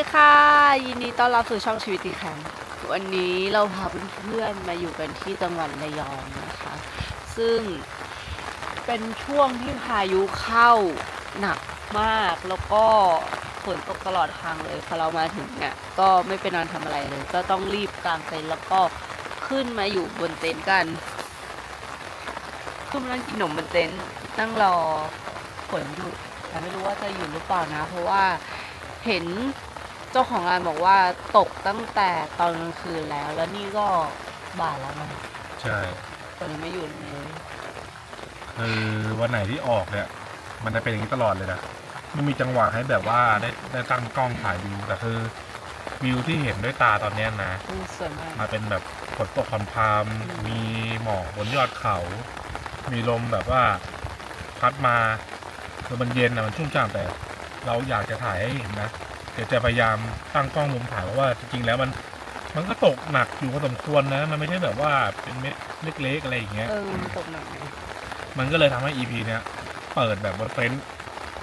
วัสดีค่ะ ยินดีต้อนรับสู่ช่องชีวิตอีกครั้งวันนี้เราพาเพื่อนๆมาอยู่กันที่จังหวัดระยองนะคะ ซึ่งเป็นช่วงที่พายุเข้าหนักมากแล้วก็ฝนตกตลอดทางเลยพอเรามาถึงเนี่ยก็ไม่เป็นนอนทำอะไรเลย ก็ต้องรีบกางเต็นท์แล้วก็ขึ้นมาอยู่บนเต็นท์กันขึ้นมานั่งกินขนมบนเต็นท์นั่งรอฝนหยุดแต่ไม่รู้ว่าจะหยุดหรือเปล่านะ เพราะว่าเห็น เจ้าของงานบอกว่าตกตั้งแต่ตอนกลางคืนแล้ว แล้วนี่ก็บ่ายแล้วนะใช่ฝนยังไม่หยุดเลยคือวันไหนที่ออกเนี่ย มันจะเป็นอย่างนี้ตลอดเลยนะไม่มีจังหวะให้แบบว่าได้ได้ตั้งกล้องถ่ายวิวแต่คือวิวที่เห็นด้วยตาตอนเนี้ยนะอืมสวยมาก มาเป็นแบบฝนตกพรามๆมีหมอกบนยอดเขา มีลมแบบว่าพัดมาคือมันเย็นนะมันชุ่มฉ่ำแต่ เราอยากจะถ่ายให้เห็นนะเดี๋ยวจะพยายามตั้งกล้องมุมถ่ายเพราะว่าจริงๆแล้วมันมันก็ตกหนักอยู่พอสมควรนะ มันไม่ใช่แบบว่าเป็นเม็ดเล็กๆอะไรอย่างเงี้ย เออมันตกหนักนะมันก็เลยทำให้ EP เนี้ยเปิดแบบบนเต็นท์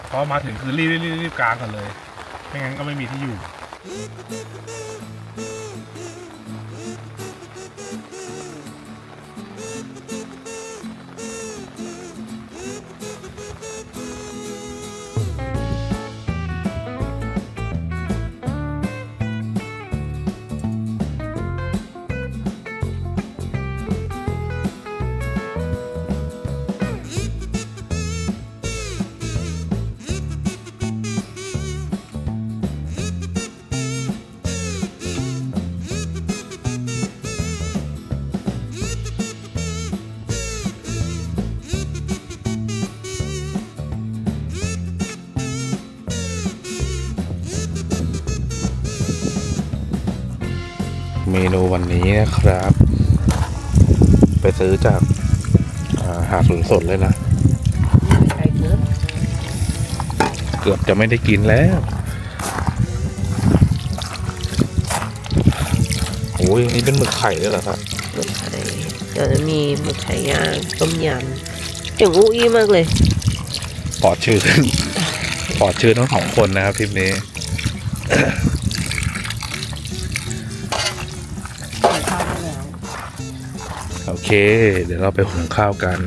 พอมาถึงคือรีบรีบรีบรีบกลางกันเลย ไม่งั้นก็ไม่มีที่อยู่เม นูวันนี้นะครับ ไปซื้อจากอ่าหาดสวนสดเลยนะไกลเกินเกือบจะไม่ได้กินแล้วโอ้ยนี่เป็นหมึกไข่ด้วยเหรอครับหมึกทะเลเดี๋ยวจะมีหมึกไข่ย่างต้มยำเจ๋งอุ้ยมากเลยปอดชื่อปอดชื่อทั้งสองคนนะครับทริปนี้ เค เดี๋ยวเราไปหุงข้าวกัน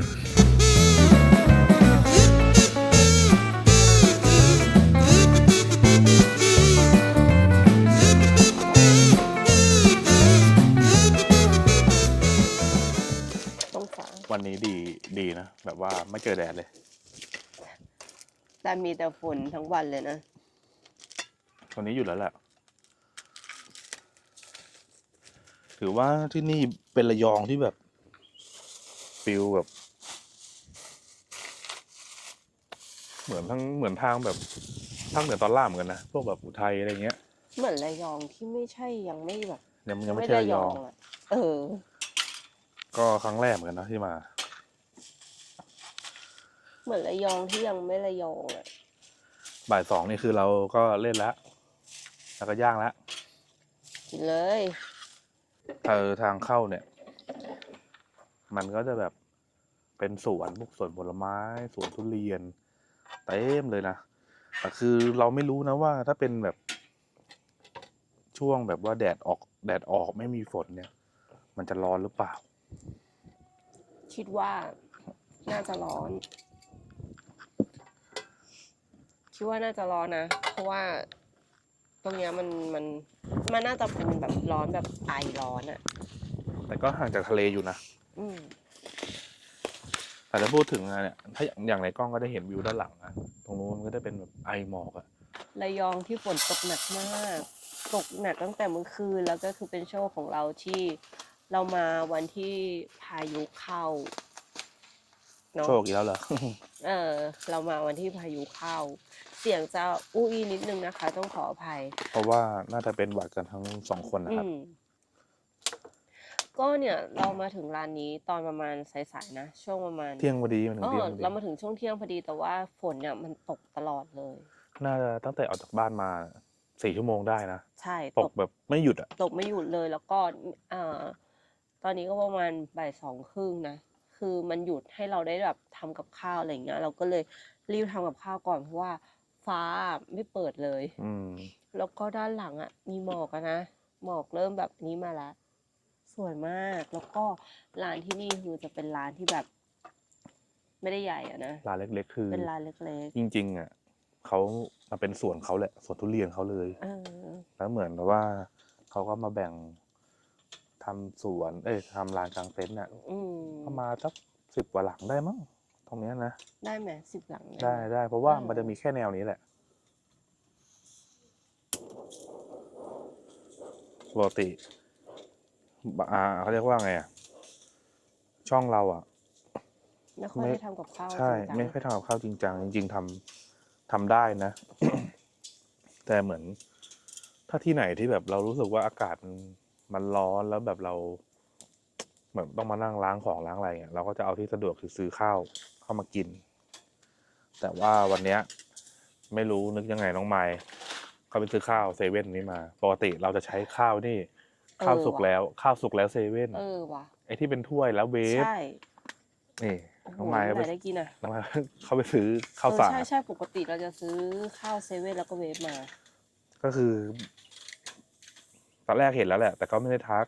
ต้องฝาวันนี้ดีดีนะ แบบว่าไม่เจอแดดเลย แต่มีแต่ฝนทั้งวันเลยนะวันนี้อยู่แล้วแหละถือว่าที่นี่เป็นระยองที่แบบ ฟิลแบบ เหมือนทั้งเหมือนทางแบบทางเหนือตอนล่างเหมือนกันนะพวกแบบอุทัยอะไรเงี้ยเหมือนระยองที่ไม่ใช่ยังไม่แบบยังยังไม่ใช่ระยองอะเออ ก็ครั้งแรกเหมือนกันนะที่มา เหมือนระยองที่ยังไม่ระยองอะบ่ายสองนี่คือเราก็เล่นแล้วแล้วก็ย่างแล้วกินเลยเออทางเข้าเนี่ย มันก็จะแบบ เป็นสวนพวกสวนผลไม้ สวนทุเรียนเต็มเลยนะแต่คือเราไม่รู้นะว่าถ้าเป็นแบบช่วงแบบว่าแดดออกแดดออกไม่มีฝนเนี่ย มันจะร้อนหรือเปล่า คิดว่าน่าจะร้อน คิดว่าน่าจะร้อนนะ เพราะว่า ตรงเนี้ยมันมันมันน่าจะเป็นแบบร้อนแบบไอร้อนอะแต่ก็ห่างจากทะเลอยู่นะ อืม แต่ถ้าพูดถึงอะเนี่ยถ้าอย่างอย่างในกล้องก็ได้เห็นวิวด้านหลังนะตรงนู้นมันก็จะเป็นแบบไอหมอกอะระยองที่ฝนตกหนักมาก ตกหนักตั้งแต่เมื่อคืนแล้วก็คือเป็นโชคของเราที่เรามาวันที่พายุเข้าเนาะโชคอีกแล้วเหรอ เออ เรามาวันที่พายุเข้า เสียงจะอู้อีนิดนึงนะคะ ต้องขออภัย เพราะว่าน่าจะเป็นหวัดกันทั้งสองคนนะครับ อืม ก็เนี่ยเรามาถึงร้านนี้ตอนประมาณสายๆนะ ช่วงประมาณเที่ยงพอดีมันถึงเอเที่ยองพอดีเรามาถึงช่วงเที่ยงพอดีแต่ว่าฝนเนี่ยมันตกตลอดเลย น่าจะตั้งแต่ออกจากบ้านมาสี่ชั่วโมงได้นะ ใช่ตตกกแบบไม่หยุดอะ ตกไม่หยุดเลยแล้วก็เอ่อตอนนี้ก็ประมาณบ่ายสองครึ่งนะ คือมันหยุดให้เราได้แบบทำกับข้าวอะไรอย่างเงี้ย เราก็เลยรีบทำกับข้าวก่อนเพราะว่าฟ้าไม่เปิดเลย อืม แล้วก็ด้านหลังอะมีหมอกอะนะหมอกเริ่มแบบนี้มาแล้วส วยมาก แล้วก็ร้านที่นี่คือจะเป็นร้านที่แบบ ไม่ได้ใหญ่อะนะร้านเล็กๆ คือ เป็นร้านเล็กจริง ๆ อะเขามาเป็นสวนเขาแหละสวนทุเรียนเขาเลย ๆเออแล้วเหมือนแบบว่าเขาก็มาแบ่งทำสวน เอ้ยทำลานกลางเต็นท์อะอืมประมาณสักสิบกว่าหลังได้มั้งตรงเนี้ยนะได้ไหมสิบหลังหมได้ได้เพราะว่าเออมันจะมีแค่แนวนี้แหละปกติ อ่าเขาเรียกว่าไงอะช่องเราอะ ไม่ค่อยไม่ได้ทำกับข้าวใช่ จริงจังไม่ค่อยทำกับข้าวจริงจังจริง ๆทำทำได้นะ แต่เหมือน ถ้าที่ไหนที่แบบเรารู้สึกว่าอากาศมันมันร้อนแล้วแบบเรา เหมือนต้องมานั่งล้างของล้างอะไรเงี้ยเราก็จะเอาที่สะดวกคือซื้อข้าวเข้ามากิน แต่ว่าวันเนี้ย ไม่รู้นึกยังไงน้องไม้เขาไปซื้อข้าวเซเว่นนี้มา ปกติเราจะใช้ข้าวนี่ ข้าวสุกแล้วข้าวสุกแล้วเซเว่นเออว่ะไอ้ที่เป็นถ้วยแล้วเวฟใช่นี่โอ้โหน้องไม้ที่เขาไหไปนได้กินอะน้องไม้เขาไปซื้อข้าวเออสารใช่ใช่ปกติเราจะซื้อข้าวเซเว่นแล้วก็เวฟมา ก็คือตอนแรกเห็นแล้วแหละ แต่ก็ไม่ได้ทัก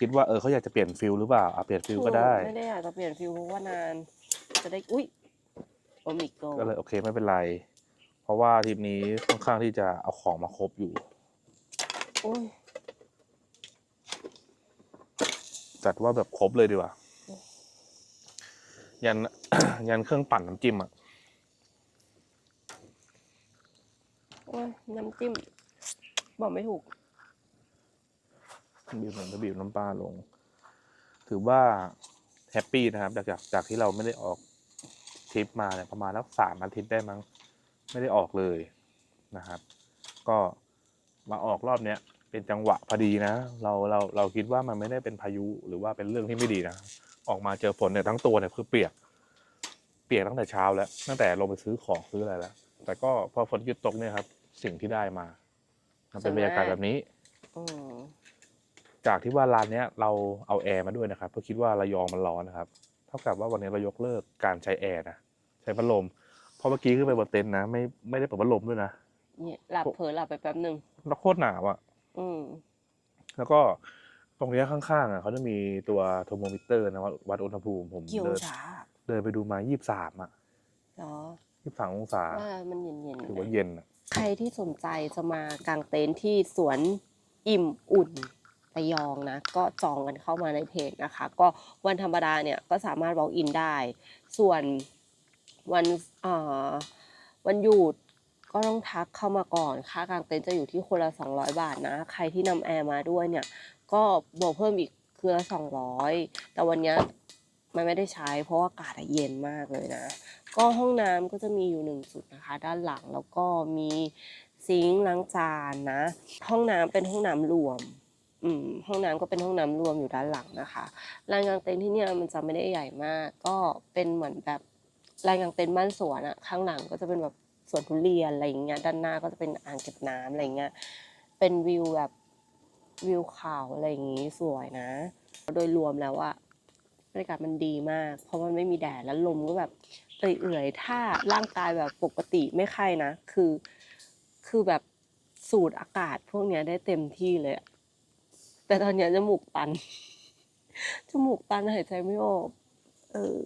คิดว่าเออเขาอยากจะเปลี่ยนฟิลหรือเปล่าอะเปลี่ยนฟิลก็ได้ไม่ได้อยากจะเปลี่ยนฟิลเพราะว่านาน จะได้อุ้ยโอมิโกก็เลยโอเคไม่เป็นไร เพราะว่าทริปนี้ค่อนข้างที่จะเอาของมาครบอยู่อุ้ย จัดว่าแบบครบเลยดีกว่า ยัน ยันเครื่องปั่นน้ำจิ้มอะโอ้ยน้ำจิ้ม บอกไม่ถูก บีบเหมือนจะบีบน้ำปลาลง ถือว่าแฮปปี้นะครับ จากจากจากที่เราไม่ได้ออกทริปมาเนี่ยประมาณแล้วสามอาทิตย์ได้มั้ง ไม่ได้ออกเลยนะครับ ก็มาออกรอบเนี้ย เป็นจังหวะพอดีนะ เราเราเราคิดว่ามันไม่ได้เป็นพายุหรือว่าเป็นเรื่องที่ไม่ดีนะ ออกมาเจอฝนเนี่ยทั้งตัวเนี่ยคือเปียก เปียกตั้งแต่เช้าแล้ว ตั้งแต่ลงไปซื้อของซื้ออะไรแล้ว แต่ก็พอฝนหยุดตกเนี่ยครับ สิ่งที่ได้มา มันเป็นบรรยากาศแบบนี้ อืมจากที่ว่าร้านเนี้ยเราเอาแอร์มาด้วยนะครับเพราะคิดว่าระยองมันร้อนนะครับ เท่ากับว่าวันนี้เรายกเลิกการใช้แอร์นะใช้พัดลมเพราะเมื่อกี้ขึ้นไปบนเต็นท์นะไม่ไม่ได้เปิดพัดลมด้วยนะเนี่ยหลับเผลอหลับไปแป๊บหนึ่งแล้วโคตรหนาวอะ อืมแล้วก็ตรงเนี้ยข้างๆอะเขาจะมีตัวโทรโมมิเตอร์นะวัดวัดอุณหภูมิผมเกี่ยวเดินช้าเดินไปดูมายี่สามอะ เหรอยี่สามองศาว่ามันเย็นเย็นถือว่าเย็นอะใครที่สนใจจะมากางเต็นท์ที่สวนอิ่มอุ่นระยองนะ ก็จองกันเข้ามาในเพจนะคะ ก็วันธรรมดาเนี่ยก็สามารถ walk in ได้ ส่วนวันเอ่อวันหยุด ก็ต้องทักเข้ามาก่อน ค่ากลางเต็นท์จะอยู่ที่คนละ 200 บาทนะ ใครที่นำแอร์มาด้วยเนี่ย ก็บวกเพิ่มอีกคือละ 200 แต่วันนี้มันไม่ได้ใช้ เพราะอากาศเย็นมากเลยนะ ก็ห้องน้ำก็จะมีอยู่หนึ่งจุดนะคะ ด้านหลังแล้วก็มีซิงค์ล้างจานนะ ห้องน้ำเป็นห้องน้ำรวมอืมห้องน้ำก็เป็นห้องน้ำรวมอยู่ด้านหลังนะคะลานกลางเต็นท์ที่เนี่ยมันจะไม่ได้ใหญ่มาก ก็เป็นเหมือนแบบลานกลางเต็นท์บ้านสวนอะข้างหลังก็จะเป็นแบบ สวนทุเรียนอะไรอย่างเงี้ยด้านหน้าก็จะเป็นอ่างเก็บน้ำอะไรเงี้ยเป็นวิวแบบวิวเขาอะไรอย่างงี้สวยนะ โดยรวมแล้วอะบรรยากาศมันดีมาก เพราะมันไม่มีแดดแล้วลมก็แบบเอื่อยๆถ้าร่างกายแบบปกติไม่ไข้นะ คือ คือแบบสูดอากาศพวกเนี้ยได้เต็มที่เลยแต่ตอนเนี้ยจมูกตันจมูกตันหายใจไม่ออกเออ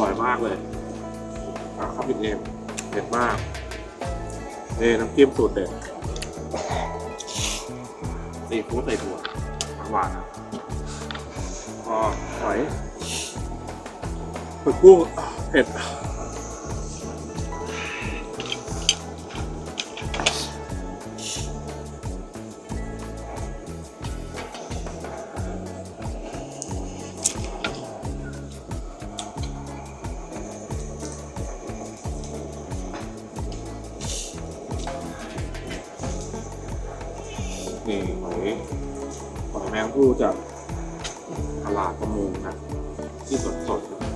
ร่อยมากเลยอะข้าวผิดเองเผ็ดมากนี่น้ำจิ้มสูตรเด็ดสีซีฟู้ดใส่ถั่วหวานๆนะพอหอยหมึกกุ้งเผ็ด นี่หอยหอยแมงผู้จากตลาดประมงนะที่สดสดๆ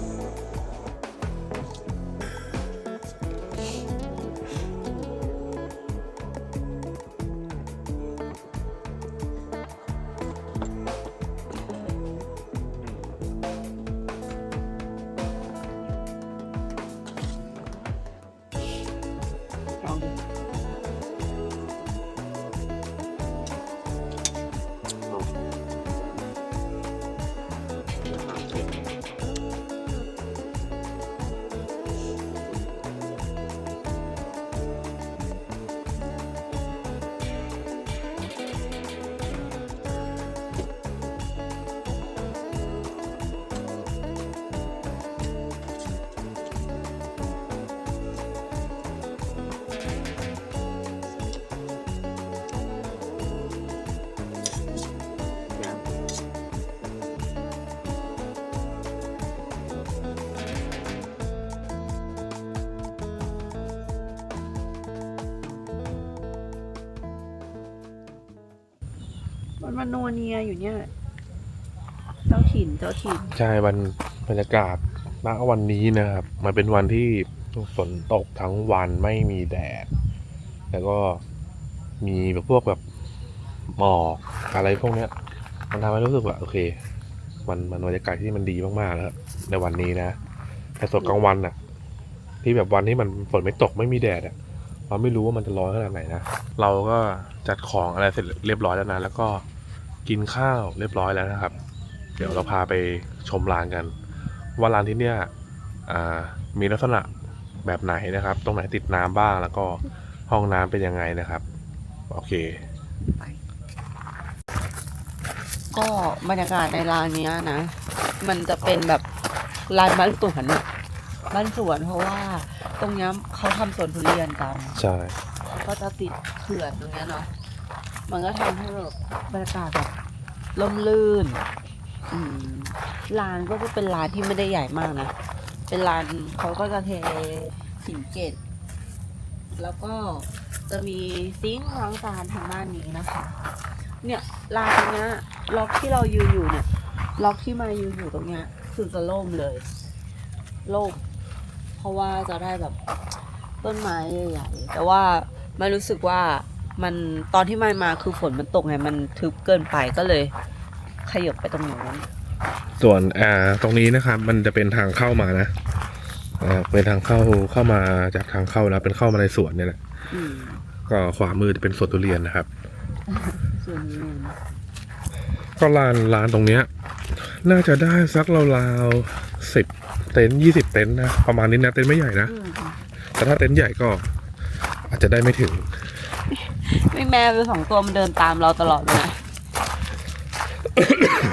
มันมันนัวเนียอยู่เนี่ย เจ้าถิ่นเจ้าถิ่นใช่วันบรรยากาศณวันนี้นะครับ มันเป็นวันที่ฝนตกทั้งวันไม่มีแดด แล้วก็มีแบบพวกแบบหมอกอะไรพวกเนี้ย มันทำให้รู้สึกว่าโอเค มันมันบรรยากาศที่มันดีมากๆแล้วในวันนี้นะ แต่สดกลางวันอะที่แบบวันที่มันฝนไม่ตกไม่มีแดดอะ เราไม่รู้ว่ามันจะร้อนขนาดไหนนะ เราก็จัดของอะไรเสร็จเรียบร้อยแล้วนะ แล้วก็กินข้าวเรียบร้อยแล้วนะครับ เดี๋ยวเราพาไปชมร้านกัน ว่าร้านที่เนี่ยมีลักษณะแบบไหนนะครับ ตรงไหนติดน้ำบ้างแล้วก็ห้องน้ำเป็นยังไงนะครับ โอเค ก็บรรยากาศในร้านนี้นะ มันจะเป็นแบบร้านบ้านสวน บ้านสวนเพราะว่า ตรงเนี้ยเขาทำสวนทุเรียนกันใช่ ก็จะติดเขื่อนตรงเนี้ยเนาะมันก็ทำให้แบบบรรยากาศแบบล่มลื่นอืมร้านก็จะเป็นร้านที่ไม่ได้ใหญ่มากนะเป็นร้านเขาก็จะเทหินเกตแล้วก็จะมีซิงค์ล้างจานทางด้านนี้นะคะ เนี่ยร้านเนี้ยล็อกที่เรายืนอยู่เนี่ย ล็อกที่มายืนอยู่ตรงเนี้ยคือจะโล่งเลย โล่ง เพราะว่าจะได้แบบต้นไม้ใหญ่ๆแต่ว่าไม่รู้สึกว่ามันตอนที่มันมาคือฝนมันตกไงมันทึบเกินไปก็เลยขยับไปตรงนู้นส่วนอ่าตรงนี้นะครับ มันจะเป็นทางเข้ามานะอ่าเป็นทางเข้าเข้ามาจากทางเข้าแล้วเป็นเข้ามาในสวนเนี่ยแหละอืมก็ขวามือจะเป็นสวนทุเรียนนะครับ ส่วนนี้นะก็ร้านร้านตรงเนี้ย น่าจะได้สักราวๆสิบ เต็นท์ยี่สิบเต็นท์นะ ประมาณนี้นะ เต็นท์ไม่ใหญ่นะอืมแต่ถ้าเต็นท์ใหญ่ก็ อาจจะได้ไม่ถึงมีแมวอยู่สองตัวมันเดินตามเราตลอดเลยนะ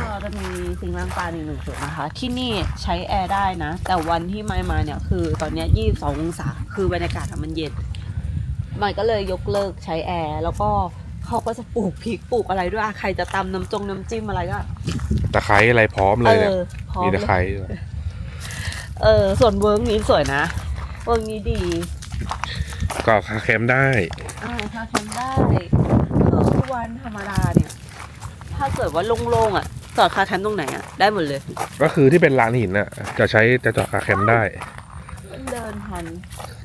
ก็จะมีสิ่งล้างจานอีกหนึ่งจุดนะคะ ที่นี่ใช้แอร์ได้นะ แต่วันที่ไม่มาเนี่ยคือตอนเนี้ยยี่สิบสององศาคือบรรยากาศอะมันเย็นมันก็เลยยกเลิกใช้แอร์แล้วก็เขาก็จะปลูกพริกปลูกอะไรด้วยอะใครจะตำน้ำจงน้ำจิ้มอะไรก็ตะไคร้อะไรพร้อมเลยเนี่ยออพร้อมมีเลตะยไคร้ เออ ส่วนเวิร์กนี้สวยนะ เวิร์กนี้ดีก็คาแคมป์ได้ อ่าถ้าทำได้คือวันธรรมดาเนี่ย ถ้าเกิดว่าโล่งๆอะจอดคาแคมป์ตรงไหนอะ ได้หมดเลย ก็คือที่เป็นร้านหินน่ะ จะใช้จะจอดคาแคมป์ได้ เดินทัน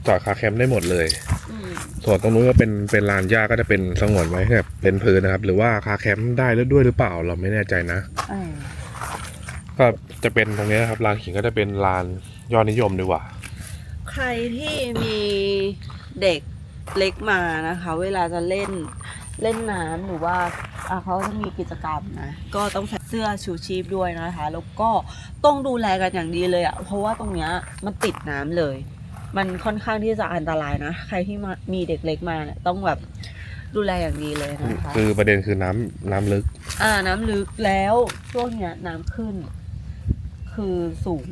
จอดคาแคมป์ได้หมดเลยอืมส่วนตรงนู้นก็เป็นเป็นลานหญ้าก็จะเป็นสงวนไว้แบบเป็นพื้นนะครับ หรือว่าคาแคมป์ได้แล้วด้วยหรือเปล่าเราไม่แน่ใจนะอ่า ก็จะเป็นตรงนี้นะครับลานหินก็จะเป็นลานยอดนิยมดีกว่า ใครที่มีเด็กเล็กมานะคะ เวลาจะเล่นเล่นน้ำหรือว่าอะเขาจะมีกิจกรรมนะ ก็ต้องใส่เสื้อชูชีพด้วยนะคะ แล้วก็ต้องดูแลกันอย่างดีเลยอะ่ะ เพราะว่าตรงเนี้ยมันติดน้ำเลย มันค่อนข้างที่จะอันตรายนะ ใครที่มามีเด็กเล็กมาเนี่ยต้องแบบดูแลอย่างดีเลยนะคะ คือประเด็นคือน้ำน้ำลึก อ่าน้ำลึกแล้วช่วงเนี้ยน้ำขึ้น คือสูง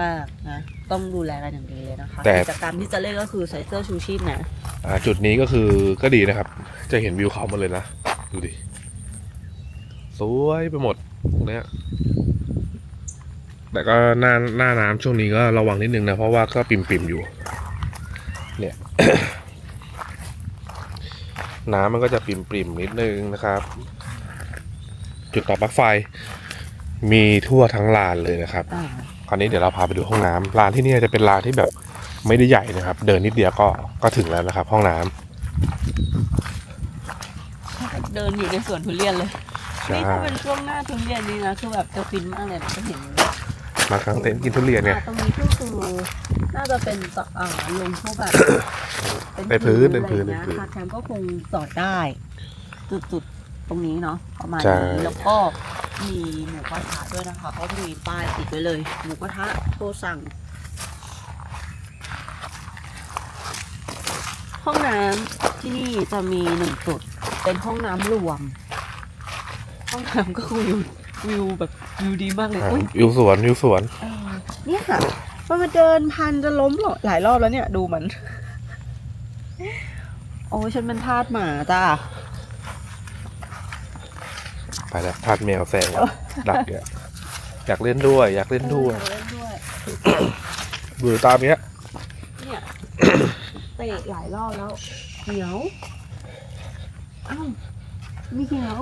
มากนะต้องดูแลกันอย่างดีเลยนะคะแต่ กิจกรรมที่จะเล่นก็คือใส่เสื้อชูชีพนะอ่าจุดนี้ก็คือก็ดีนะครับ จะเห็นวิวเขาหมดเลยนะ ดูดิ สวยไปหมดตรงเนี้ยแต่ก็หน้าหน้าน้ำช่วงนี้ก็ระวังนิดนึงนะ เพราะว่าก็ปิ่มๆอยู่ เนี่ย น้ำมันก็จะปิ่มๆนิดนึงนะครับ จุดต่อปลั๊กไฟ มีทั่วทั้งลานเลยนะครับอ่าคราวนี้เดี๋ยวเราพาไปดูห้องน้ำร้านที่เนี่ยจะเป็นร้านที่แบบไม่ได้ใหญ่นะครับ เดินนิดเดียวก็ก็ถึงแล้วนะครับ ห้องน้ำเดินอยู่ในสวนทุเรียนเลยใช่นี่ถ้าเป็นช่วงหน้าทุเรียนนี่นะคือแบบจะฟินมากเลยนะจะเห็นมาครั้งเต็นท์กินทุเรียนเนี่ยอ่าตรงนี้ก็คือน่าจะเป็นต่ออ่าลงพวกแบบเป็นพื้นเป็นพื้นอะไรเป็นพื้นเงี้ยคาแคมป์ก็คงจอดได้ จุดๆตรงนี้เนาะประมาณใช่ นี้แล้วก็ มีหมูกระทะด้วยนะคะเขาจะมีป้ายติดไว้เลย หมูกระทะโทรสั่ง ห้องน้ำที่นี่จะมีหนึ่งจุด เป็นห้องน้ำรวม ห้องน้ำก็คือวิววิวแบบวิวดีมากเลยอ่าอุ้ยวิวสวนวิวสวนเออเนี่ยค่ะมันมาเดินพันจะล้มหรอหลายรอบแล้วเนี่ย ดูมัน โอ้ยฉันเป็นทาสหมาจ้าไป แล้วทาดแมวแซงดักเนี่ยอยากเล่นด้วย อยากเล่นด้วยเออเล่นด้วยดูตามเนี้ยเนี่ยเตะหลายรอบแล้วเหนียวอ้าวมีเหนียว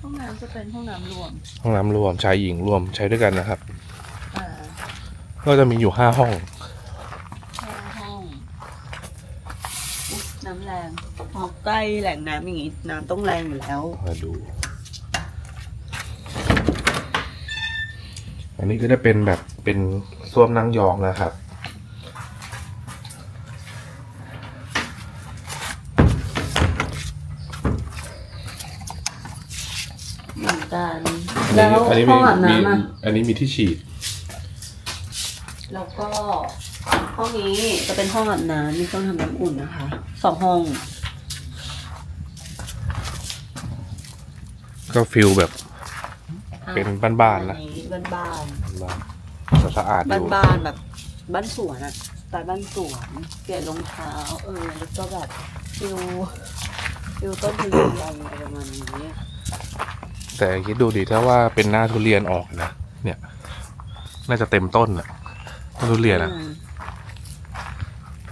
ห้องน้ำจะเป็นห้องน้ำรวม ห้องน้ำรวมชายหญิงรวมใช้ด้วยกันนะครับอ่าก็จะมีอยู่ห้าห้อง ห้าห้องอุ๊ย น้ำแรงพอใกล้แหล่งน้ำอย่างงี้ น้ำต้องแรงอยู่แล้ว มาดู อันนี้ก็จะเป็นแบบเป็นส้วมนั่งยองนะครับ เหมือนกันอันแล้วนี้อันนี้ห้มีองอาบมีน้ำอะ อันนี้มีที่ฉีด แล้วก็ ห้องนี้จะเป็นห้องอาบน้ำมีเครื่องทำน้ำอุ่นนะคะสองห้อง ก็ฟิลแบบเป็นบ้านๆนะบ้านบ้านบ้านสะอาดอบ้านยู่บ้านๆแบบบ้านสวนอะสไตล์บ้านสวนเปลี่ยนรองเท้าเออแล้วก็แบบฟิลฟิลต้นทุเรียนอะไรประมาณนี้แต่คิดดูดิถ้าว่าเป็นหน้าทุเรียนออกนะเนี่ย น่าจะเต็มต้นอะต้นทุเรียนอะอืม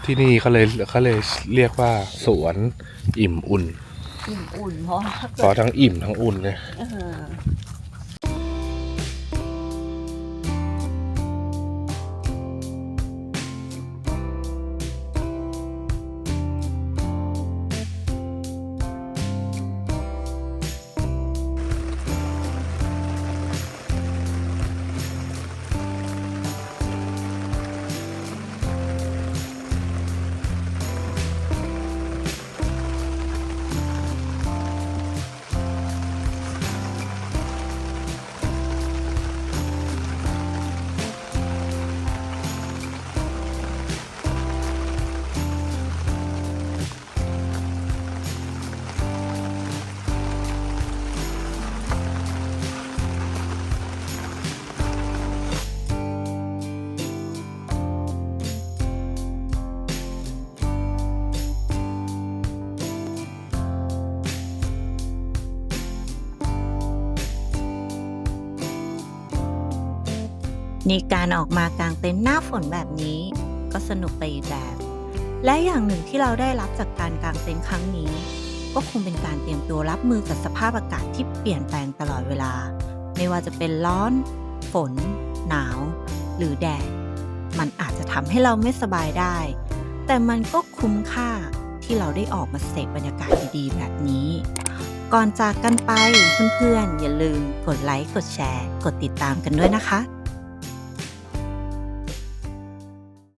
ที่นี่เขาเลยเขาเลยเรียกว่าสวนอิ่มอุ่นอุ่นอุ่นเพราะถ้าเพเกิราะดทั้งอิ่มทั้งอุ่นเนี่ย เออ นการออกมากางเต็นท์หน้าฝนแบบนี้ ก็สนุกไปอีกแบบ และอย่างหนึ่งที่เราได้รับจากการกางเต็นท์ครั้งนี้ ก็คงเป็นการเตรียมตัวรับมือกับสภาพอากาศที่เปลี่ยนแปลงตลอดเวลา ไม่ว่าจะเป็นร้อน ฝน หนาว หรือแดด มันอาจจะทำให้เราไม่สบายได้ แต่มันก็คุ้มค่าที่เราได้ออกมาเสพบรรยากาศดีๆแบบนี้ ก่อนจากกันไปเพื่อนๆอย่าลืมกดไลค์กดแชร์ กดติดตามกันด้วยนะคะ